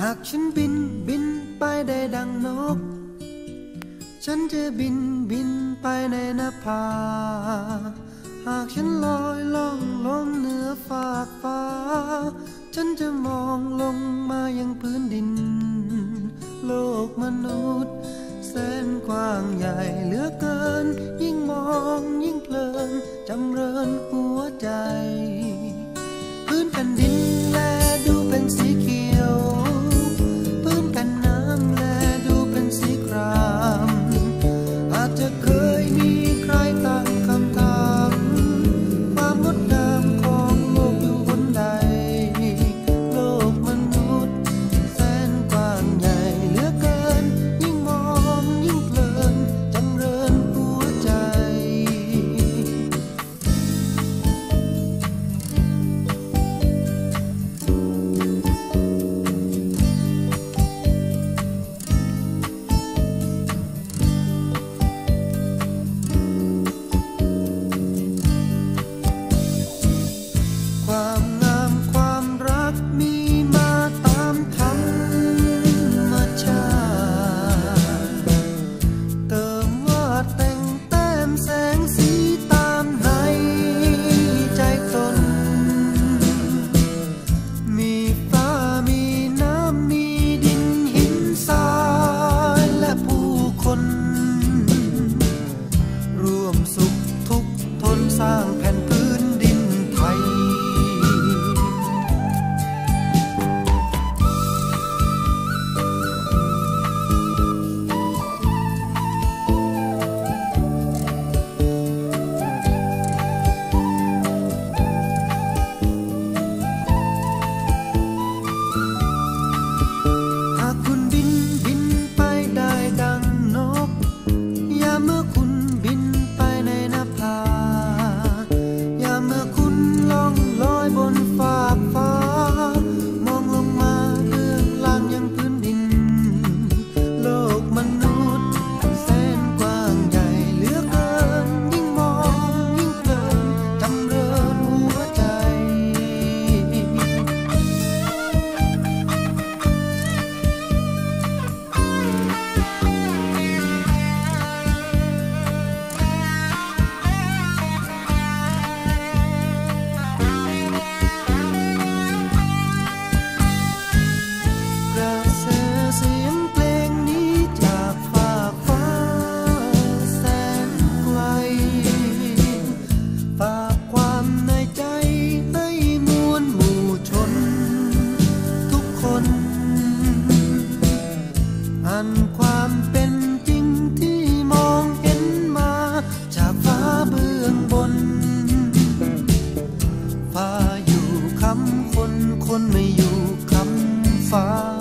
หากฉันบินบินไปได้ดังนก ฉันจะบินบินไปในนภา หากฉันลอยล่องลงเหนือฟากฟ้า ฉันจะมองลงมายังพื้นดิน โลกมนุษย์เส้นกว้างใหญ่เหลือเกิน ยิ่งมองยิ่งเพลินจำเริญหัวใจ 发。